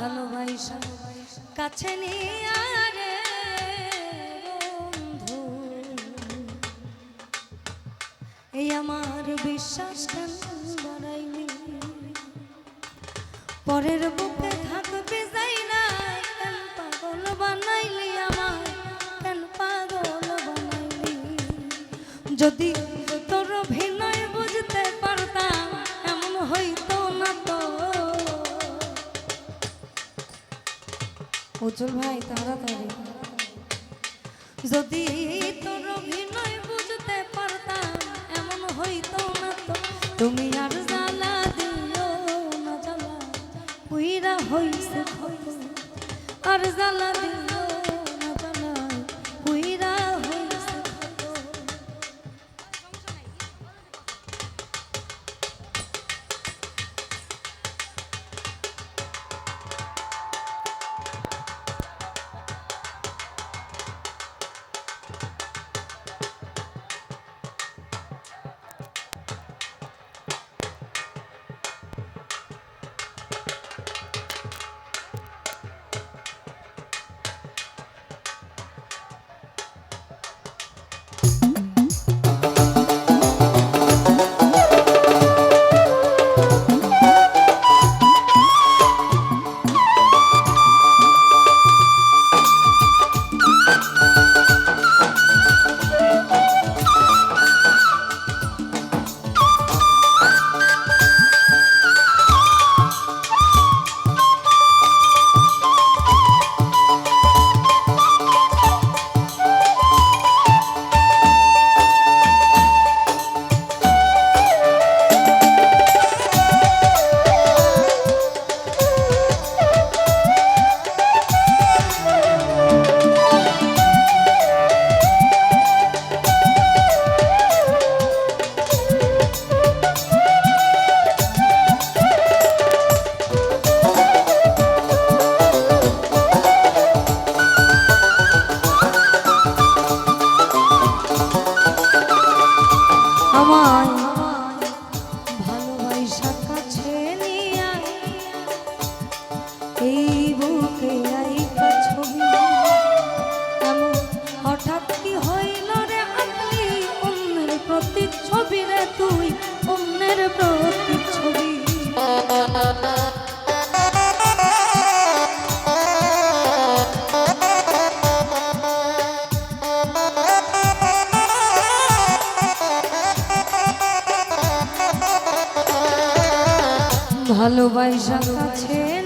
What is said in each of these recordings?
ভালোবাসা। কাছে নিয়ে বন্ধু, এই আমার বিশ্বাস কেন বাড়াইলি? পরের বুকে থাকবে যাই না, কেন পাগল বানাইলি আমার কেন পাগল বানাইলি? যদি উজ্জ্বল ভাই, তাড়াতাড়ি। যদি তোর অভিনয় বুঝতে পারতাম, এমন হইতো না তো। তুমি আর জ্বালা দিও না, জ্বালা পুইরা হইছে আর জ্বালা দিও কি হইল রে আকলি অন্যের প্রতি ছবি রে তুই অন্যের প্রতি ছবি ভালোবাসা কাছে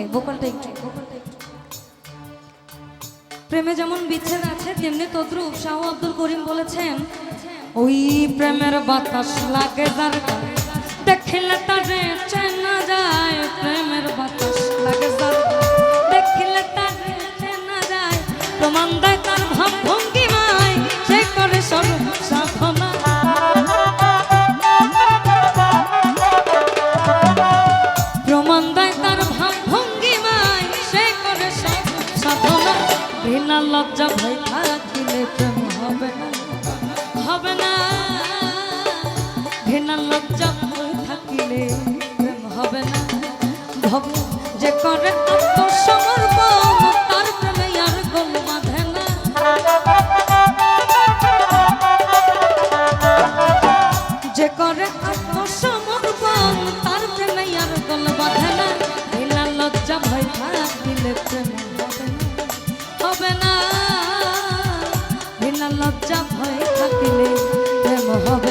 ভাই ভোকালটা একটু প্রেমে যেমন বিচ্ছেদ আছে, তেমনি তদ্রুপ শাহ আব্দুল করিম বলেছেন, ওই প্রেমের বাতাস লাগে যার দেখিলে তারে চেনা যায়, প্রেমের বাতাস লাগে যার দেখিলে তারে চেনা যায়, প্রমাণ দেয় তার ভাব ভঙ্গিমায়। সে করে সর্ব ভব যে করে আত্মসমর্পণ, তার প্রেমে আর গোল বাঁধে না। যে করে আত্মসমর্পণ, তার প্রেমে আর গোল বাঁধে না। বিনা লজ্জা ভয় থাকিলে প্রেম হবে হবে না। বিনা লজ্জা ভয় থাকিলে প্রেম হবে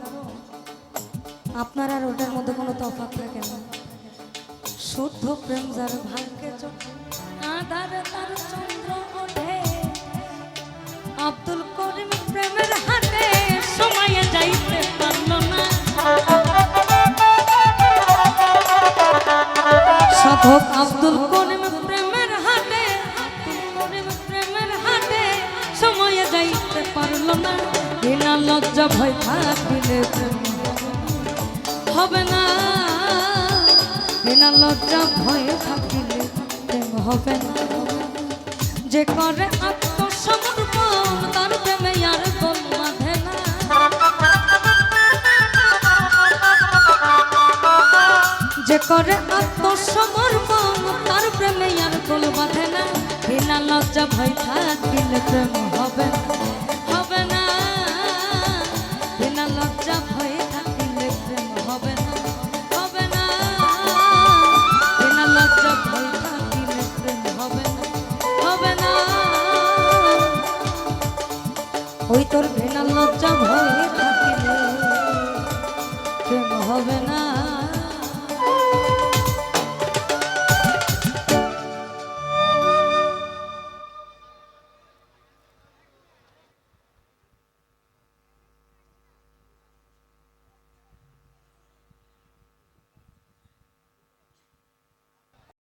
কারণ আপনার আর ওটার মধ্যে কোনো তফাৎ থাকে না। শুদ্ধ প্রেম যার ভাগ্যে তার চন্দ্র ওঠে। আব্দুল করিম প্রেমের হাতে সময়ে যাইতে পারল না। সাধক আব্দুল করিম প্রেমের হাতে করিম প্রেমের হাতে সময়ে যাইতে পারল না। বিনা লজ্জা ভয় হবে না। বিনা লজ্জা ভয় থাকিলে প্রেম হবে না। যে করে আত্মসমর্পণ, তার প্রেমে আর গোল বাঁধে না। যে করে আত্মসমর্পণ, তার প্রেমে আর গোল বাঁধে না। বিনা লজ্জা ভয় থাকিলে প্রেম হবে না। না।